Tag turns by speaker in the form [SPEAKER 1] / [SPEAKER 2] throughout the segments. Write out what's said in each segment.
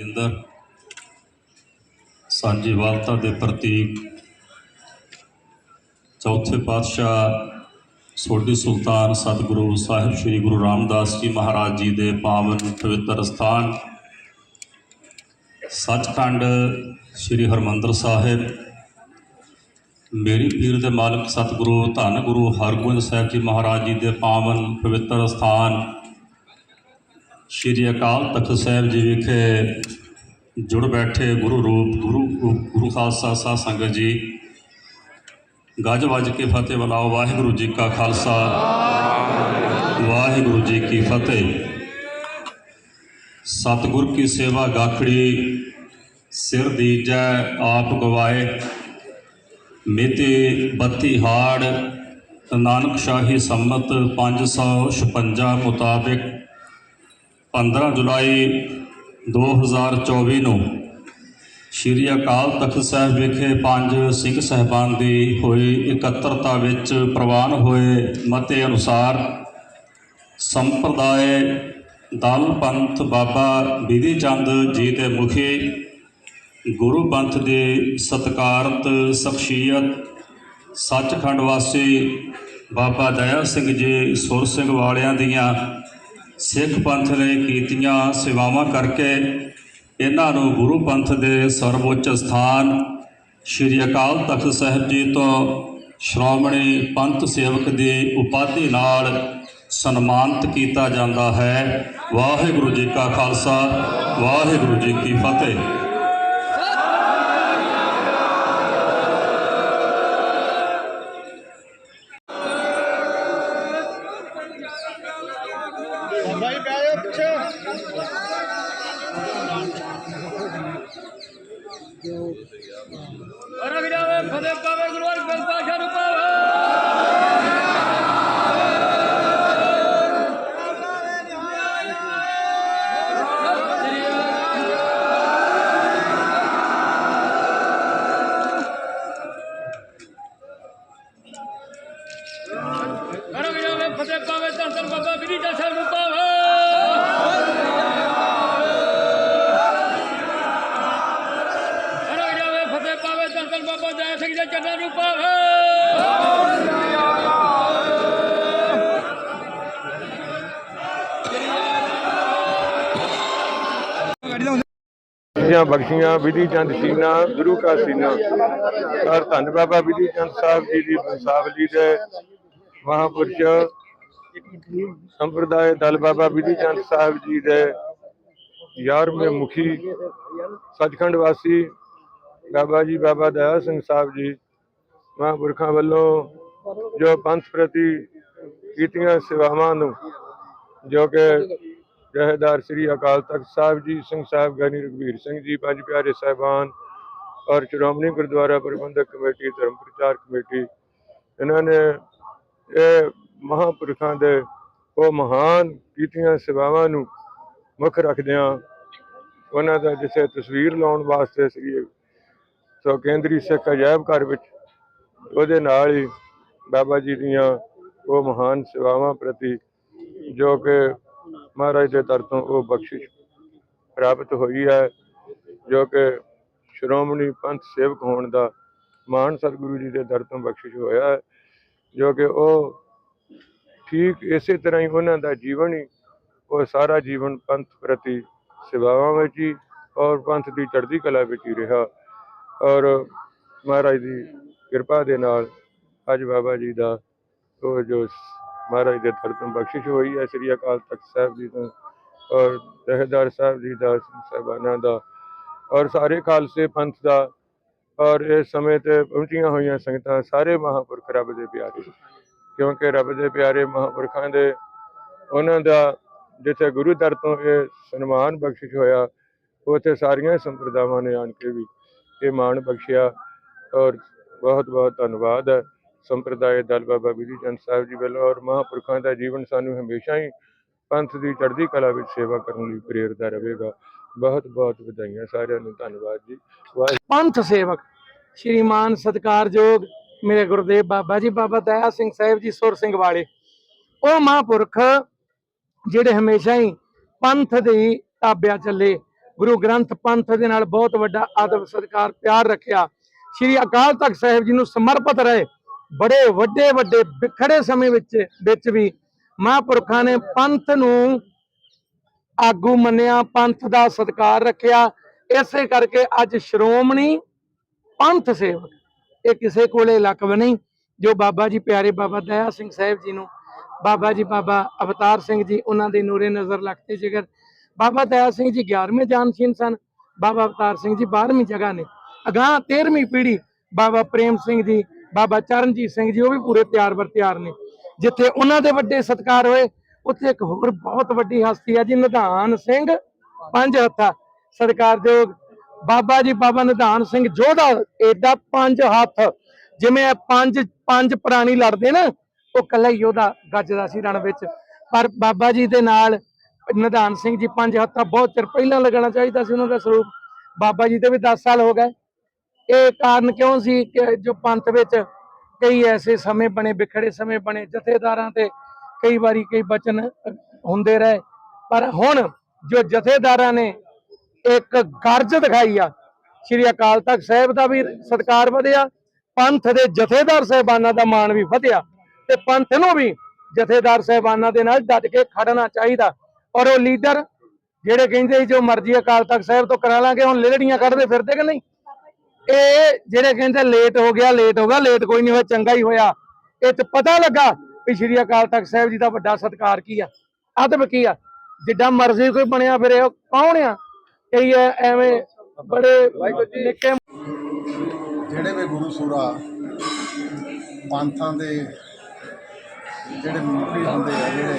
[SPEAKER 1] ਇੰਦਰ ਸਾਂਝੀਵਾਲਤਾ ਦੇ ਪ੍ਰਤੀਕ, ਚੌਥੇ ਪਾਤਸ਼ਾਹ ਸੋਢੀ ਸੁਲਤਾਨ ਸਤਿਗੁਰੂ ਸਾਹਿਬ ਸ੍ਰੀ ਗੁਰੂ ਰਾਮਦਾਸ ਜੀ ਮਹਾਰਾਜ ਜੀ ਦੇ ਪਾਵਨ ਪਵਿੱਤਰ ਸਥਾਨ, ਸੱਚਖੰਡ ਸ੍ਰੀ ਹਰਮੰਦਰ ਸਾਹਿਬ, ਮੇਰੀ ਪੀਰ ਦੇ ਮਾਲਕ ਸਤਿਗੁਰੂ ਧੰਨ ਗੁਰੂ ਹਰਗੋਬਿੰਦ ਸਾਹਿਬ ਜੀ ਮਹਾਰਾਜ ਜੀ ਦੇ ਪਾਵਨ ਪਵਿੱਤਰ ਸਥਾਨ ਸ਼੍ਰੀ ਅਕਾਲ ਤਖਤ ਸਾਹਿਬ ਜੀ ਵਿਖੇ ਜੁੜ ਬੈਠੇ ਗੁਰੂ ਰੂਪ, ਗੁਰੂ ਗੁਰੂ ਖਾਲਸਾ ਸਾਧ ਸੰਗਤ ਜੀ। ਗੱਜ ਵੱਜ ਕੇ ਫਤਿਹ ਬੁਲਾਓ, ਵਾਹਿਗੁਰੂ ਜੀ ਕਾ ਖਾਲਸਾ, ਵਾਹਿਗੁਰੂ ਜੀ ਕੀ ਫਤਿਹ। ਸਤਿਗੁਰ ਕੀ ਸੇਵਾ ਗਾਖੜੀ, ਸਿਰ ਦੀਜੈ ਆਪ ਗਵਾਏ। ਮਿਤੀ 32 ਹਾੜ, ਨਾਨਕ ਸ਼ਾਹੀ ਸੰਮਤ 556 ਮੁਤਾਬਿਕ 15 ਜੁਲਾਈ 2024 ਨੂੰ ਸ਼੍ਰੀ ਅਕਾਲ ਤਖਤ ਸਾਹਿਬ ਵਿਖੇ ਪੰਜ ਸਿੰਘ ਸਹਿਬਾਨ ਦੀ ਹੋਈ ਇਕੱਤਰਤਾ ਵਿੱਚ ਪ੍ਰਵਾਨ ਹੋਏ ਮਤੇ ਅਨੁਸਾਰ ਸੰਪਰਦਾਇ ਦਲ ਪੰਥ ਬਾਬਾ ਬਿਧੀ ਚੰਦ ਜੀ ਦੇ ਮੁਖੀ, ਗੁਰੂ ਪੰਥ ਦੇ ਸਤਕਾਰਤ ਸ਼ਖਸੀਅਤ, ਸੱਚਖੰਡ ਵਾਸੀ ਬਾਬਾ ਦਇਆ ਸਿੰਘ ਜੀ ਸੁਰ ਸਿੰਘ ਵਾਲਿਆਂ ਦੀਆਂ ਸਿੱਖ ਪੰਥ ਨੇ ਕੀਤੀਆਂ ਸੇਵਾਵਾਂ ਕਰਕੇ ਇਹਨਾਂ ਨੂੰ ਗੁਰੂ ਪੰਥ ਦੇ ਸਰਵਉੱਚ ਸਥਾਨ ਸ੍ਰੀ ਅਕਾਲ ਤਖਤ ਸਾਹਿਬ ਜੀ ਤੋਂ ਸ਼੍ਰੋਮਣੀ ਪੰਥ ਸੇਵਕ ਦੀ ਉਪਾਧੀ ਨਾਲ ਸਨਮਾਨਿਤ ਕੀਤਾ ਜਾਂਦਾ ਹੈ। ਵਾਹਿਗੁਰੂ ਜੀ ਕਾ ਖਾਲਸਾ, ਵਾਹਿਗੁਰੂ ਜੀ ਕੀ ਫਤਿਹ।
[SPEAKER 2] ਸਿੰਘ ਦੇ ਚਰਨਾਂ ਨੂੰ ਪਾਵੇ
[SPEAKER 3] ਦੀਆਂ ਬਖਸ਼ੀਆਂ ਵਿਧੀ ਚੰਦ ਸੀਨਾ, ਗੁਰੂ ਕਾ ਸੀਨਾ ਔਰ ਧੰਨ ਬਾਬਾ ਵਿਧੀ ਚੰਦ ਸਾਹਿਬ ਜੀ ਦੀ ਬੰਸਾਵਲੀ ਦੇ ਮਹਾਪੁਰਸ਼ ਸੰਪਰਦਾਇ ਦਲ ਬਾਬਾ ਵਿਧੀ ਚੰਦ ਸਾਹਿਬ ਜੀ ਦੇ 11ਵੇਂ ਮੁਖੀ, ਸੱਚਖੰਡ ਵਾਸੀ ਬਾਬਾ ਜੀ, ਬਾਬਾ ਦਇਆ ਸਿੰਘ ਸਾਹਿਬ ਜੀ ਮਹਾਂਪੁਰਖਾਂ ਵੱਲੋਂ ਜੋ ਪੰਥ ਪ੍ਰਤੀ ਕੀਤੀਆਂ ਸੇਵਾਵਾਂ ਨੂੰ, ਜੋ ਕਿ ਜਹੇਦਾਰ ਸ੍ਰੀ ਅਕਾਲ ਤਖਤ ਸਾਹਿਬ ਜੀ, ਸਿੰਘ ਸਾਹਿਬ ਗਨੀ ਰਘਵੀਰ ਸਿੰਘ ਜੀ, ਪੰਜ ਪਿਆਰੇ ਸਾਹਿਬਾਨ ਔਰ ਸ਼੍ਰੋਮਣੀ ਗੁਰਦੁਆਰਾ ਪ੍ਰਬੰਧਕ ਕਮੇਟੀ, ਧਰਮ ਪ੍ਰਚਾਰ ਕਮੇਟੀ, ਇਹਨਾਂ ਨੇ ਇਹ ਮਹਾਂਪੁਰਖਾਂ ਦੇ ਉਹ ਮਹਾਨ ਕੀਤੀਆਂ ਸੇਵਾਵਾਂ ਨੂੰ ਮੁੱਖ ਰੱਖਦਿਆਂ ਉਹਨਾਂ ਦਾ ਜਿਸੇ ਤਸਵੀਰ ਲਾਉਣ ਵਾਸਤੇ ਸ੍ਰੀ ਸੋ ਕੇਂਦਰੀ ਸਿੱਖ ਅਜਾਇਬ ਘਰ ਵਿੱਚ ਉਹਦੇ ਨਾਲ ਹੀ ਬਾਬਾ ਜੀ ਦੀਆਂ ਉਹ ਮਹਾਨ ਸੇਵਾਵਾਂ ਪ੍ਰਤੀ ਜੋ ਕਿ ਮਹਾਰਾਜ ਦੇ ਦਰ ਤੋਂ ਉਹ ਬਖਸ਼ਿਸ਼ ਪ੍ਰਾਪਤ ਹੋਈ ਹੈ, ਜੋ ਕਿ ਸ਼੍ਰੋਮਣੀ ਪੰਥ ਸੇਵਕ ਹੋਣ ਦਾ ਮਾਣ ਸਤਿਗੁਰੂ ਜੀ ਦੇ ਦਰ ਤੋਂ ਬਖਸ਼ਿਸ਼ ਹੋਇਆ ਹੈ, ਜੋ ਕਿ ਉਹ ਠੀਕ ਇਸੇ ਤਰ੍ਹਾਂ ਹੀ ਉਹਨਾਂ ਦਾ ਜੀਵਨ ਹੀ ਉਹ ਸਾਰਾ ਜੀਵਨ ਪੰਥ ਪ੍ਰਤੀ ਸੇਵਾਵਾਂ ਵਿੱਚ ਹੀ ਔਰ ਪੰਥ ਦੀ ਚੜ੍ਹਦੀ ਕਲਾ ਵਿੱਚ ਹੀ ਰਿਹਾ। ਔਰ ਮਹਾਰਾਜ ਦੀ ਕਿਰਪਾ ਦੇ ਨਾਲ ਅੱਜ ਬਾਬਾ ਜੀ ਦਾ ਉਹ ਜੋ ਮਹਾਰਾਜ ਦੇ ਦਰ ਤੋਂ ਬਖਸ਼ਿਸ਼ ਹੋਈ ਹੈ, ਸ੍ਰੀ ਅਕਾਲ ਤਖਤ ਸਾਹਿਬ ਜੀ ਤੋਂ ਔਰ ਜਹੇਦਾਰ ਸਾਹਿਬ ਜੀ ਦਾ, ਸਾਹਿਬਾਨਾਂ ਦਾ ਔਰ ਸਾਰੇ ਖਾਲਸੇ ਪੰਥ ਦਾ ਔਰ ਇਸ ਸਮੇਂ ਤੇ ਪਹੁੰਚੀਆਂ ਹੋਈਆਂ ਸੰਗਤਾਂ ਸਾਰੇ ਮਹਾਂਪੁਰਖ ਰੱਬ ਦੇ ਪਿਆਰੇ। ਕਿਉਂਕਿ ਰੱਬ ਦੇ ਪਿਆਰੇ ਮਹਾਂਪੁਰਖਾਂ ਦੇ ਉਹਨਾਂ ਦਾ ਜਿੱਥੇ ਗੁਰੂ ਦਰ ਤੋਂ ਇਹ ਸਨਮਾਨ ਬਖਸ਼ਿਸ਼ ਹੋਇਆ, ਉੱਥੇ ਸਾਰੀਆਂ ਸੰਪਰਦਾਵਾਂ ਨੇ ਆਣ ਕੇ ਵੀ ਇਹ ਮਾਣ ਬਖਸ਼ਿਆ ਔਰ ਬਹੁਤ ਬਹੁਤ ਧੰਨਵਾਦ ਹੈ। ਸੰਪਰਦਾਇ ਦਲ ਬਾਬਾ ਬਿਧੀ ਚੰਦ ਸਾਹਿਬ ਜੀ ਵੱਲੋਂ ਔਰ ਮਹਾਂਪੁਰਖਾਂ ਦਾ ਜੀਵਨ ਸਾਨੂੰ ਹਮੇਸ਼ਾ ਹੀ ਪੰਥ ਦੀ ਚੜ੍ਹਦੀ ਕਲਾ ਵਿੱਚ ਸੇਵਾ ਕਰਨ ਲਈ ਪ੍ਰੇਰਦਾ ਰਹੇਗਾ। ਬਹੁਤ ਬਹੁਤ ਵਧਾਈਆਂ ਸਾਰਿਆਂ ਨੂੰ। ਧੰਨਵਾਦ ਜੀ।
[SPEAKER 4] ਪੰਥ ਸੇਵਕ, ਸ਼੍ਰੀਮਾਨ ਸਤਿਕਾਰਯੋਗ ਮੇਰੇ ਗੁਰਦੇਵ ਬਾਬਾ ਜੀ, ਬਾਬਾ ਦਇਆ ਸਿੰਘ ਸਾਹਿਬ ਜੀ, ਸੁਰ ਸਿੰਘ ਵਾਲੇ। ਉਹ ਮਹਾਂਪੁਰਖ ਜਿਹੜੇ ਹਮੇਸ਼ਾ ਹੀ ਪੰਥ ਦੀ ਤਾਬਿਆ ਚੱਲੇ। ਗੁਰੂ ਗ੍ਰੰਥ ਪੰਥ ਦੇ ਨਾਲ ਬਹੁਤ ਵੱਡਾ ਆਦਰ, ਸਤਿਕਾਰ, ਪਿਆਰ ਰੱਖਿਆ। ਸ੍ਰੀ ਅਕਾਲ ਤਖਤ ਸਾਹਿਬ ਜੀ ਨੂੰ ਸਮਰਪਿਤ ਰਹੇ ਬੜੇ ਵੱਡੇ ਵੱਡੇ, ਵਿਖੜੇ ਸਮੇਂ ਵਿੱਚ ਵਿੱਚ ਵੀ ਮਹਾਂਪੁਰਖਾਂ ਨੇ ਪੰਥ ਨੂੰ ਆਗੂ ਮੰਨਿਆ, ਪੰਥ ਦਾ ਸਤਿਕਾਰ ਰੱਖਿਆ। ਇਸੇ ਕਰਕੇ ਅੱਜ ਸ਼੍ਰੋਮਣੀ ਪੰਥ ਸੇਵਕ, ਇਹ ਕਿਸੇ ਕੋਲੇ ਲਕਬ ਨਹੀਂ, ਜੋ ਬਾਬਾ ਜੀ ਪਿਆਰੇ ਬਾਬਾ ਦਇਆ ਸਿੰਘ ਸਾਹਿਬ ਜੀ ਨੂੰ, ਬਾਬਾ ਜੀ ਬਾਬਾ ਅਵਤਾਰ ਸਿੰਘ ਜੀ, ਉਹਨਾਂ ਦੇ ਨੂਰੇ ਨਜ਼ਰ ਲਖਤੇ ਜਿਗਰ ਬਾਬਾ ਦਇਆ ਸਿੰਘ ਜੀ 11ਵੇਂ ਜਾਨਸ਼ੀਨ ਸਨ, ਬਾਬਾ ਅਵਤਾਰ ਸਿੰਘ ਜੀ 12ਵੀਂ ਜਗ੍ਹਾ ਨੇ। ਅਗਾਹ 13ਵੀਂ ਪੀੜ੍ਹੀ ਬਾਬਾ ਪ੍ਰੇਮ ਸਿੰਘ ਜੀ, ਬਾਬਾ ਚਰਨਜੀਤ ਸਿੰਘ ਜੀ, ਉਹ ਵੀ ਪੂਰੇ ਤਿਆਰ ਬਰ ਤਿਆਰ ਨੇ। ਜਿੱਥੇ ਉਹਨਾਂ ਦੇ ਵੱਡੇ ਸਤਿਕਾਰ ਹੋਏ, ਉੱਥੇ ਇੱਕ ਹੋਰ ਬਹੁਤ ਵੱਡੀ ਹਸਤੀ ਹੈ ਜੀ, ਨਿਧਾਨ ਸਿੰਘ ਪੰਜ ਹੱਥਾ। ਸਤਿਕਾਰਯੋਗ ਬਾਬਾ ਜੀ, ਬਾਬਾ ਨਿਧਾਨ ਸਿੰਘ ਜੋਧਾ, ਏਡਾ ਪੰਜ ਹੱਥ। ਜਿਵੇਂ ਇਹ ਪੰਜ ਪੰਜ ਪ੍ਰਾਣੀ ਲੜਦੇ ਨਾ, ਉਹ ਕੱਲਾ ਯੋਧਾ ਗੱਜਦਾ ਸੀ ਰਣ ਵਿੱਚ। ਪਰ ਬਾਬਾ ਜੀ ਦੇ ਨਾਲ ਨਿਧਾਨ ਸਿੰਘ ਜੀ ਪੰਜ ਹੱਥਾਂ ਬਹੁਤ ਚਿਰ ਪਹਿਲਾਂ ਲੱਗਣਾ ਚਾਹੀਦਾ ਸੀ ਉਹਨਾਂ ਦਾ ਸਰੂਪ। ਬਾਬਾ ਜੀ ਦੇ ਵੀ 10 ਸਾਲ ਹੋ ਗਏ। ਇਹ ਕਾਰਨ ਕਿਉਂ ਸੀ ਕਿ ਜੋ ਪੰਥ ਵਿੱਚ ਕਈ ਐਸੇ ਸਮੇਂ ਬਣੇ, ਵਿਖੜੇ ਸਮੇਂ ਬਣੇ, ਜਥੇਦਾਰਾਂ ਤੇ ਕਈ ਵਾਰੀ ਕਈ ਬਚਨ ਹੁੰਦੇ ਰਹੇ। ਪਰ ਹੁਣ ਜੋ ਜਥੇਦਾਰਾਂ ਨੇ ਇੱਕ ਗਰਜ ਦਿਖਾਈ ਆ, ਸ੍ਰੀ ਅਕਾਲ ਤਖਤ ਸਾਹਿਬ ਦਾ ਵੀ ਸਤਿਕਾਰ ਵਧਿਆ, ਪੰਥ ਦੇ ਜਥੇਦਾਰ ਸਾਹਿਬਾਨਾਂ ਦਾ ਮਾਣ ਵੀ ਵਧਿਆ ਤੇ ਪੰਥ ਨੂੰ ਵੀ ਜਥੇਦਾਰ ਸਾਹਿਬਾਨਾਂ ਦੇ ਨਾਲ ਡਟ ਕੇ ਖੜਨਾ ਚਾਹੀਦਾ। ਔਰ ਉਹ ਲੀਡਰ ਜਿਹੜੇ ਕਹਿੰਦੇ ਸੀ ਜੋ ਮਰਜ਼ੀ ਅਕਾਲ ਤਖਤ ਸਾਹਿਬ ਤੋਂ ਕਰਾ ਲਾਂਗੇ, ਹੁਣ ਲੇੜੀਆਂ ਕੱਢਦੇ ਫਿਰਦੇ ਕਿ ਨਹੀਂ? ਇਹ ਜਿਹੜੇ ਕਹਿੰਦੇ ਲੇਟ ਹੋ ਗਿਆ ਲੇਟ ਹੋ ਗਿਆ ਲੇਟ ਕੋਈ ਨਹੀਂ ਹੋਇਆ, ਚੰਗਾ ਹੀ ਹੋਇਆ। ਇਹ ਤੇ ਪਤਾ ਲੱਗਾ ਵੀ ਸ੍ਰੀ ਅਕਾਲ ਤਖਤ ਸਾਹਿਬ ਜੀ ਦਾ ਵੱਡਾ ਸਤਿਕਾਰ ਕੀ ਆ? ਅਦਬ ਕੀ ਆ? ਜਿੱਡਾ ਮਰਜ਼ੀ ਕੋਈ ਬਣਿਆ ਫਿਰੇ, ਉਹ ਕੌਣ ਆ? ਕਈ ਐਵੇਂ ਬੜੇ ਨਿੱਕੇ
[SPEAKER 5] ਜਿਹੜੇ ਵੀ ਗੁਰੂ ਸੂਰਾ ਪੰਥਾਂ ਦੇ ਜਿਹੜੇ ਮੁਖੀ ਹੁੰਦੇ ਆ, ਜਿਹੜੇ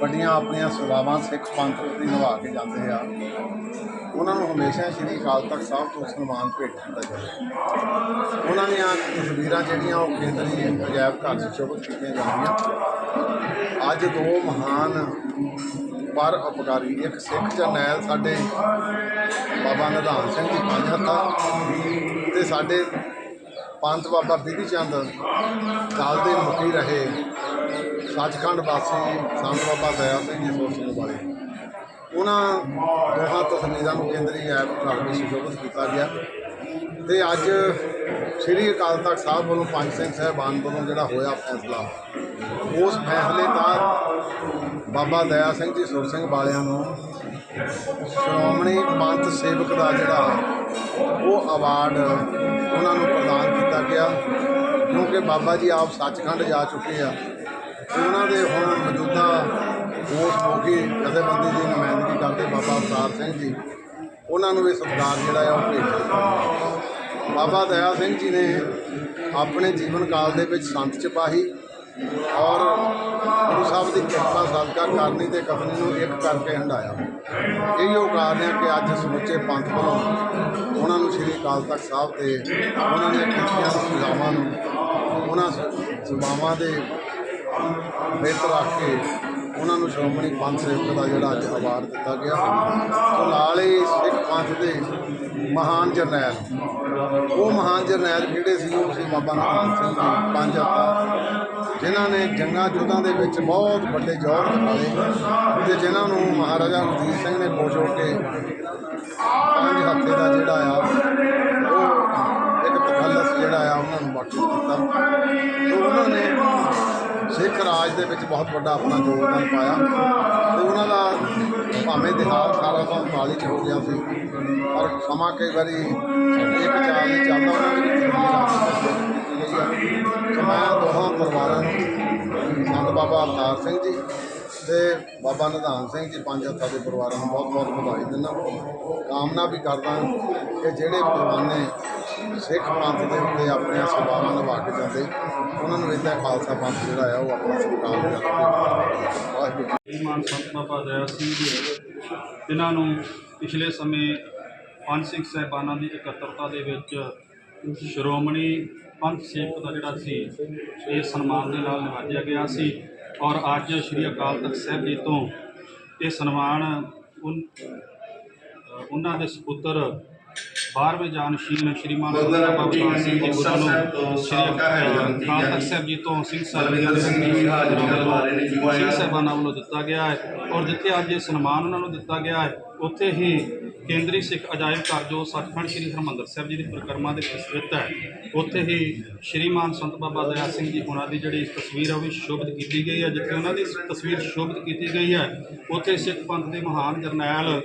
[SPEAKER 5] ਵੱਡੀਆਂ ਆਪਣੀਆਂ ਸੇਵਾਵਾਂ ਸਿੱਖ ਪੰਥ ਦੀ ਨਿਭਾ ਕੇ ਜਾਂਦੇ ਆ। ਉਹਨਾਂ ਨੂੰ ਹਮੇਸ਼ਾ ਸ਼੍ਰੀ ਅਕਾਲ ਤਖਤ ਸਾਹਿਬ ਤੋਂ ਸਨਮਾਨ ਭੇਟ ਕੀਤਾ ਜਾਂਦਾ ਉਹਨਾਂ ਦੀਆਂ ਤਸਵੀਰਾਂ ਜਿਹੜੀਆਂ ਉਹ ਕੇਂਦਰੀ ਅਜਾਇਬ ਘਰ 'ਚ ਸ਼ੋਭਤ ਕੀਤੀਆਂ ਜਾਂਦੀਆਂ। ਅੱਜ ਦੋ ਮਹਾਨ ਪਰ ਉਪਕਾਰੀ ਇੱਕ ਸਿੱਖ ਜਰਨੈਲ ਸਾਡੇ ਬਾਬਾ ਨਿਧਾਨ ਸਿੰਘ ਜੀ ਪੰਜ ਹੱਥਾਂ ਤੇ ਸਾਡੇ ਪੰਥ ਬਾਬਾ ਬਿਧੀ ਚੰਦ ਦਲ ਦੇ ਮੁਖੀ ਰਹੇ। ਸੱਚਖੰਡ ਵਾਸੀ ਸੰਤ ਬਾਬਾ ਦਇਆ ਸਿੰਘ ਜੀ ਸੋਰ ਸਿੰਘ ਵਾਲੇ। ਉਹਨਾਂ ਦੋਹਾਂ ਤਸਵੀਰਾਂ ਨੂੰ ਕੇਂਦਰੀ ਐਪ ਘਰ ਵਿੱਚ ਸੁਸ਼ੋਭਿਤ ਕੀਤਾ ਗਿਆ। ਤੇ ਅੱਜ ਸ੍ਰੀ ਅਕਾਲ ਤਖਤ ਸਾਹਿਬ ਵੱਲੋਂ ਪੰਜ ਸਿੰਘ ਸਾਹਿਬਾਨ ਵੱਲੋਂ ਜਿਹੜਾ ਹੋਇਆ ਫੈਸਲਾ, ਉਸ ਫੈਸਲੇ ਦਾ ਬਾਬਾ ਦਇਆ ਸਿੰਘ ਜੀ ਸੁਰ ਸਿੰਘ ਵਾਲਿਆਂ ਨੂੰ ਸ਼੍ਰੋਮਣੀ ਪੰਥ ਸੇਵਕ ਦਾ ਜਿਹੜਾ ਉਹ ਅਵਾਰਡ ਉਹਨਾਂ ਨੂੰ ਪ੍ਰਦਾਨ ਕੀਤਾ ਗਿਆ। ਕਿਉਂਕਿ ਬਾਬਾ ਜੀ ਆਪ ਸੱਚਖੰਡ ਜਾ ਚੁੱਕੇ ਆ। ਉਹਨਾਂ ਦੇ ਹੁਣ ਮੌਜੂਦਾ ਉਸ ਮੌਕੇ ਜਥੇਬੰਦੀ ਦੀ ਨੁਮਾਇੰਦਗੀ ਕਰਦੇ ਬਾਬਾ ਅਵਤਾਰ ਸਿੰਘ ਜੀ, ਉਹਨਾਂ ਨੂੰ ਇਹ ਸਤਿਕਾਰ ਜਿਹੜਾ ਆ ਉਹ ਭੇਟ ਬਾਬਾ ਦਇਆ ਸਿੰਘ ਜੀ ਨੇ ਆਪਣੇ ਜੀਵਨ ਕਾਲ ਦੇ ਵਿੱਚ ਸੰਤ ਚਪਾਹੀ ਔਰ ਗੁਰੂ ਸਾਹਿਬ ਦੀ ਕਿਰਪਾ ਸਦਕਾ ਕਰਨੀ ਤੇ ਕਥਨੀ ਨੂੰ ਇੱਕ ਕਰਕੇ ਹੰਡਾਇਆ ਇਹੋ ਕਾਰਨ ਹੈ ਕਿ ਅੱਜ ਸਮੁੱਚੇ ਪੰਥ ਵੱਲੋਂ ਉਹਨਾਂ ਨੂੰ ਸ੍ਰੀ ਅਕਾਲ ਤਖਤ ਸਾਹਿਬ ਤੇ ਉਹਨਾਂ ਦੀਆਂ ਕੀਤੀਆਂ ਸੇਵਾਵਾਂ ਨੂੰ, ਉਹਨਾਂ ਸ- ਸੇਵਾਵਾਂ ਦੇ ਬਿਹਤਰ ਰੱਖ ਕੇ ਉਹਨਾਂ ਨੂੰ ਸ਼੍ਰੋਮਣੀ ਪੰਥ ਸੇਵਕ ਦਾ ਜਿਹੜਾ ਅੱਜ ਅਵਾਰਡ ਦਿੱਤਾ ਗਿਆ ਸੋ। ਨਾਲ ਹੀ ਸਿੱਖ ਪੰਥ ਦੇ ਮਹਾਨ ਜਰਨੈਲ। ਉਹ ਮਹਾਨ ਜਰਨੈਲ ਜਿਹੜੇ ਸੀ, ਉਹ ਸੀ ਬਾਬਾ ਨਾਨਕ ਸਿੰਘ ਜੀ, ਪੰਜ ਹੱਥਾਂ ਜਿਨ੍ਹਾਂ ਨੇ ਜੰਗਾਂ ਯੁੱਧਾਂ ਦੇ ਵਿੱਚ ਬਹੁਤ ਵੱਡੇ ਜੋਰ ਦਿਖਾਏ ਤੇ ਜਿਨ੍ਹਾਂ ਨੂੰ ਮਹਾਰਾਜਾ ਰਣਜੀਤ ਸਿੰਘ ਨੇ ਖੁਸ਼ ਹੋ ਕੇ ਪੰਜ ਹੱਥੇ ਦਾ ਜਿਹੜਾ ਆ, ਉਹ ਇੱਕ ਤਖੱਲਸ ਜਿਹੜਾ ਆ, ਉਹਨਾਂ ਨੂੰ ਬਖਸ਼ ਦਿੱਤਾ। ਸੋ ਉਹਨਾਂ ਨੇ ਸਿੱਖ ਰਾਜ ਦੇ ਵਿੱਚ ਬਹੁਤ ਵੱਡਾ ਆਪਣਾ ਯੋਗਦਾਨ ਪਾਇਆ ਤੇ ਉਹਨਾਂ ਦਾ ਭਾਵੇਂ ਦੇਹਾਂਤ 1839 ਚ ਹੋ ਗਿਆ ਸੀ, ਪਰ ਸਮਾਂ ਕਈ ਵਾਰੀ ਇੱਕ ਚਾਲ ਨਹੀਂ ਚੱਲਦਾ ਉਹਨਾਂ ਦੇ ਕੀਤੀ ਮੈਂ ਦੋਹਾਂ ਪਰਿਵਾਰਾਂ ਨੂੰ ਸੰਤ ਬਾਬਾ ਅਵਤਾਰ ਸਿੰਘ ਜੀ ਤੇ ਬਾਬਾ ਨਿਧਾਨ ਸਿੰਘ ਜੀ, ਪੰਜ ਹੱਥਾਂ ਦੇ ਪਰਿਵਾਰਾਂ ਨੂੰ ਬਹੁਤ ਬਹੁਤ ਵਧਾਈ ਦਿੰਦਾ। ਕਾਮਨਾ ਵੀ ਕਰਦਾ ਕਿ ਜਿਹੜੇ ਪਰਿਵਾਰ ਨੇ ਸਿੱਖ ਪੰਥ ਦੇ ਉੱਤੇ ਆਪਣੀਆਂ ਸੇਵਾਵਾਂ ਨਿਭਾ ਕੇ ਜਾਂਦੇ। ਉਹਨਾਂ ਨੂੰ ਇੱਦਾਂ ਖਾਲਸਾ ਪੰਥ ਜਿਹੜਾ ਆ, ਉਹ ਆਪਣਾ ਸਤਿਕਾਰ ਕਰਦੇ। ਵਾਹਿਗੁਰੂ ਜੀ
[SPEAKER 6] ਸ੍ਰੀਮਾਨ ਸੰਤ ਬਾਬਾ ਦਇਆ ਸਿੰਘ ਜੀ। ਜਿਨ੍ਹਾਂ ਨੂੰ ਪਿਛਲੇ ਸਮੇਂ ਪੰਜ ਸਿੱਖ ਸਾਹਿਬਾਨਾਂ ਦੀ ਇਕੱਤਰਤਾ ਦੇ ਵਿੱਚ ਸ਼੍ਰੋਮਣੀ ਪੰਥ ਸੇਵਕ ਦਾ ਜਿਹੜਾ ਸੀ, ਇਹ ਸਨਮਾਨ ਦੇ ਨਾਲ ਨਿਵਾਜਿਆ ਗਿਆ ਸੀ। ਔਰ ਅੱਜ ਸ੍ਰੀ ਅਕਾਲ ਤਖਤ ਸਾਹਿਬ ਜੀ ਤੋਂ ਇਹ ਸਨਮਾਨ ਉਹਨਾਂ ਦੇ ਸਪੁੱਤਰ 12ਵੇਂ ਜਾਨਸ਼ੀਨ ਸ਼੍ਰੀਮਾਨ ਬਾਬਾ ਸਿੰਘ ਜੀ ਨੂੰ ਸ੍ਰੀ ਅਕਾਲ ਤਖਤ ਸਾਹਿਬ ਜੀ ਤੋਂ ਸਿੰਘ ਸਾਹਿਬ ਜੀ ਦੇ ਸਿੰਘ ਸਾਹਿਬਾਨਾਂ ਵੱਲੋਂ ਦਿੱਤਾ ਗਿਆ ਹੈ ਔਰ ਜਿੱਥੇ ਅੱਜ ਇਹ ਸਨਮਾਨ ਉਹਨਾਂ ਨੂੰ ਦਿੱਤਾ ਗਿਆ ਹੈ ਉੱਥੇ ਹੀ ਕੇਂਦਰੀ ਸਿੱਖ ਅਜਾਇਬ ਘਰ ਜੋ ਸੱਚਖੰਡ ਸ੍ਰੀ ਹਰਿਮੰਦਰ ਸਾਹਿਬ ਜੀ ਦੀ ਪਰਿਕਰਮਾ ਦੇ ਸਥਿਤ ਹੈ ਉੱਥੇ ਹੀ ਸ਼੍ਰੀਮਾਨ ਸੰਤ ਬਾਬਾ ਦਇਆ ਸਿੰਘ ਜੀ ਉਹਨਾਂ ਦੀ ਜਿਹੜੀ ਤਸਵੀਰ ਹੈ ਉਹ ਵੀ ਸ਼ੋਭਿਤ ਕੀਤੀ ਗਈ ਹੈ ਜਿੱਥੇ ਉਹਨਾਂ ਦੀ ਤਸਵੀਰ ਸ਼ੋਭਿਤ ਕੀਤੀ ਗਈ ਹੈ ਉੱਥੇ ਸਿੱਖ ਪੰਥ ਦੇ ਮਹਾਨ ਜਰਨੈਲ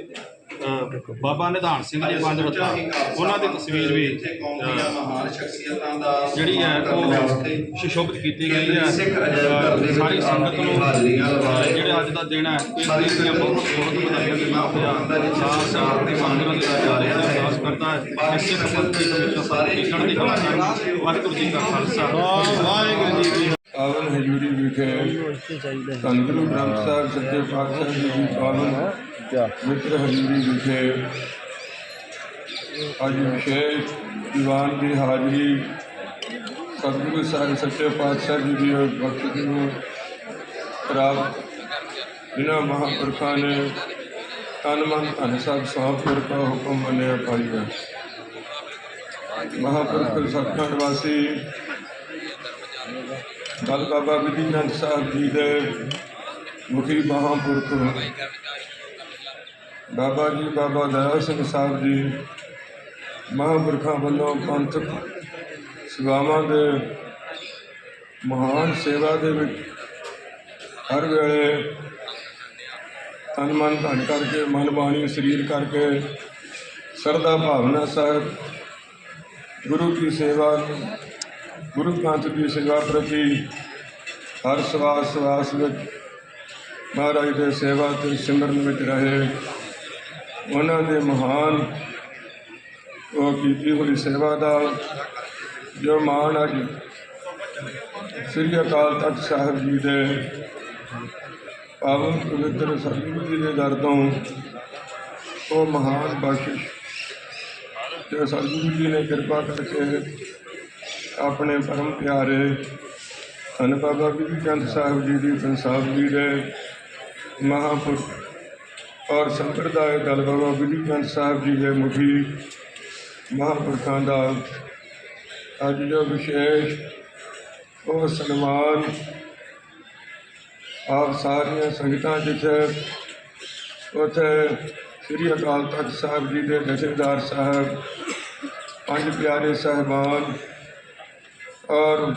[SPEAKER 6] ਅ, ਬਾਬਾ ਨਿਧਾਨ ਸਿੰਘ ਜੀ ਪੰਜ ਰਤਾ ਉਹਨਾਂ ਦੀ ਤਸਵੀਰ ਵੀ ਅ, ਜਿਹੜੀ ਹੈ ਉਹ ਸੁਸ਼ੋਭਿਤ ਕੀਤੀ ਗਈ ਹੈ। ਅ, ਸਾਰੀ ਸੰਗਤ ਨੂੰ ਜਿਹੜਾ ਅੱਜ ਦਾ ਦਿਨ ਹੈ ਇਸ ਦੀਆਂ ਬਹੁਤ ਬਹੁਤ ਵਧਾਈਆਂ ਦਿੰਦਾ ਹੋਇਆ ਸਾਥ ਸਾਥ ਦੇ ਮੰਗਰਾਂ ਦੇ ਜਾ ਰਹੇ ਨੇ ਅਰਦਾਸ ਕਰਦਾ ਹੈ। ਕਿ ਸਿੱਖ ਪੰਥ ਦੀ ਹਮੇਸ਼ਾ ਸਾਡੀ ਚੜ੍ਹਦੀ ਕਲਾ ਕਰਨ ਵਾਹਿਗੁਰੂ ਜੀ ਕਾ ਖਾਲਸਾ। ਵਾਹਿਗੁਰੂ ਜੀ ਕੀ
[SPEAKER 3] ਪਾਵਨ ਹਜੂਰੀ ਵਿਖੇ ਧੰਨ ਗੁਰੂ ਗ੍ਰੰਥ ਸਾਹਿਬ ਸੱਚੇ ਪਾਤਸ਼ਾਹ ਜੀ ਦੀ ਪਾਵਨ ਮਿੱਤਰ ਹਜੂਰੀ ਵਿਖੇ ਅੱਜ ਵਿਸ਼ੇਸ਼ ਦੀਵਾਨ ਦੀ ਹਾਜ਼ਰੀ ਸਤਿਗੁਰੂ ਸਾਹਿਬ ਸੱਚੇ ਪਾਤਸ਼ਾਹ ਜੀ ਦੀ ਬਖਸ਼ਿਸ਼ ਨੂੰ ਪ੍ਰਾਪਤ। ਜਿਨ੍ਹਾਂ ਮਹਾਂਪੁਰਖਾਂ ਨੇ ਤਨ ਮਨ ਧਨ ਸਭ ਸੌਂਪ ਕਰ ਹੁਕਮ ਮੰਨਿਆ ਪਾਈਆ ਮਹਾਂਪੁਰਖ ਸਤਖੰਡ ਵਾਸੀ ਦਲ ਬਾਬਾ ਵਿਧੀ ਚੰਦ ਸਾਹਿਬ ਜੀ ਦੇ ਮੁਖੀ ਮਹਾਂਪੁਰਖ ਬਾਬਾ ਜੀ, ਬਾਬਾ ਦਇਆ ਸਿੰਘ ਸਾਹਿਬ ਜੀ, ਮਹਾਂਪੁਰਖਾਂ ਵੱਲੋਂ ਪੰਥਕ ਸੇਵਾਵਾਂ ਦੇ ਮਹਾਨ ਸੇਵਾ ਦੇ ਵਿੱਚ ਹਰ ਵੇਲੇ ਤਨ ਮਨ ਧਨ ਕਰਕੇ, ਮਨ ਬਾਣੀ ਸਰੀਰ ਕਰਕੇ ਸਰਦਾ ਭਾਵਨਾ ਸਾਹਿਬ, ਗੁਰੂ ਦੀ ਸੇਵਾ, ਗੁਰੂ ਪੰਥ ਦੀ ਸੇਵਾ ਪ੍ਰਤੀ ਹਰ ਸਵਾਸ ਸਵਾਸ ਵਿੱਚ ਮਹਾਰਾਜ ਦੇ ਸੇਵਾ ਤੇ ਸਿਮਰਨ ਵਿੱਚ ਰਹੇ। ਉਹਨਾਂ ਨੇ ਮਹਾਨ ਉਹ ਕੀਤੀ ਹੋਈ ਸੇਵਾ ਦਾ ਜੋ ਮਾਣ ਅੱਜ ਸ੍ਰੀ ਅਕਾਲ ਤਖਤ ਸਾਹਿਬ ਜੀ ਦੇ ਪਾਵਨ ਪਵਿੱਤਰ ਸਤਿਗੁਰੂ ਜੀ ਦੇ ਦਰ ਤੋਂ ਉਹ ਮਹਾਨ ਬਖਸ਼ਿਸ਼ ਜੋ ਸਤਿਗੁਰੂ ਜੀ ਨੇ ਕਿਰਪਾ ਕਰਕੇ ਆਪਣੇ ਪਰਮ ਪਿਆਰੇ ਧੰਨ ਬਾਬਾ ਬਿਧੀ ਸਾਹਿਬ ਜੀ ਦੀ ਸੰਸਾਰ ਜੀ ਦੇ ਮਹਾਂਪੁਰਖ ਔਰ ਸੰਪਰਦਾਇ ਦਲ ਬਾਬਾ ਬਿਧੀ ਚੰਦ ਸਾਹਿਬ ਜੀ ਦੇ ਮੁਖੀ ਮਹਾਂਪੁਰਖਾਂ ਦਾ ਅੱਜ ਜੋ ਵਿਸ਼ੇਸ਼ ਉਹ ਸਨਮਾਨ ਆਪ ਸਾਰੀਆਂ ਸੰਗਤਾਂ ਜਿੱਥੇ ਉੱਥੇ ਸ੍ਰੀ ਅਕਾਲ ਤਖਤ ਸਾਹਿਬ ਜੀ ਦੇ ਜਥੇਦਾਰ ਸਾਹਿਬ, ਪੰਜ ਪਿਆਰੇ ਸਾਹਿਬਾਨ ਔਰ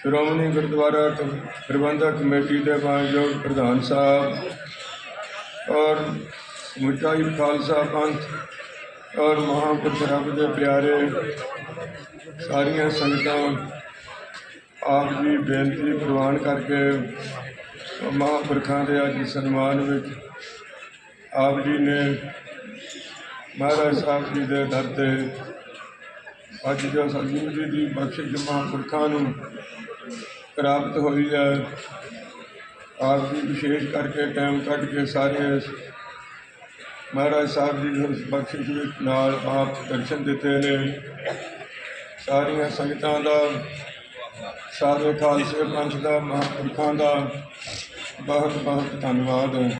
[SPEAKER 3] ਸ਼੍ਰੋਮਣੀ ਗੁਰਦੁਆਰਾ ਪ੍ਰਬੰਧਕ ਕਮੇਟੀ ਦੇ ਮਾਨਯੋਗ ਪ੍ਰਧਾਨ ਸਾਹਿਬ ਔਰ ਸਮੁੱਚਾ ਖਾਲਸਾ ਪੰਥ ਔਰ ਮਹਾਂਪੁਰਖ ਰੱਬ ਦੇ ਪਿਆਰੇ, ਸਾਰੀਆਂ ਸੰਗਤਾਂ ਆਪ ਜੀ ਬੇਨਤੀ ਪ੍ਰਵਾਨ ਕਰਕੇ ਮਹਾਂਪੁਰਖਾਂ ਦੇ ਅੱਜ ਸਨਮਾਨ ਵਿੱਚ ਆਪ ਜੀ ਨੇ ਮਹਾਰਾਜ ਸਾਹਿਬ ਜੀ ਦੇ ਦਰ ਤੇ ਅੱਜ ਜੋ ਸਤਿਗੁਰੂ ਜੀ ਦੀ ਬਖਸ਼ਿਸ਼ ਮਹਾਂਪੁਰਖਾਂ ਨੂੰ ਪ੍ਰਾਪਤ ਹੋਈ ਹੈ ਆਪ ਜੀ ਵਿਸ਼ੇਸ਼ ਕਰਕੇ ਟਾਈਮ ਕੱਢ ਕੇ ਸਾਰੇ ਮਹਾਰਾਜ ਸਾਹਿਬ ਜੀ ਦੀ ਉਸ ਬਖਸ਼ਿਸ਼ ਵਿੱਚ ਨਾਲ ਆਪ ਦਰਸ਼ਨ ਦਿੱਤੇ ਨੇ। ਸਾਰੀਆਂ ਸੰਗਤਾਂ ਦਾ ਸਾਰੇ ਖਾਲਸੇ ਪੰਥ ਦਾ, ਮਹਾਂਪੁਰਖਾਂ ਦਾ ਬਹੁਤ ਬਹੁਤ ਧੰਨਵਾਦ।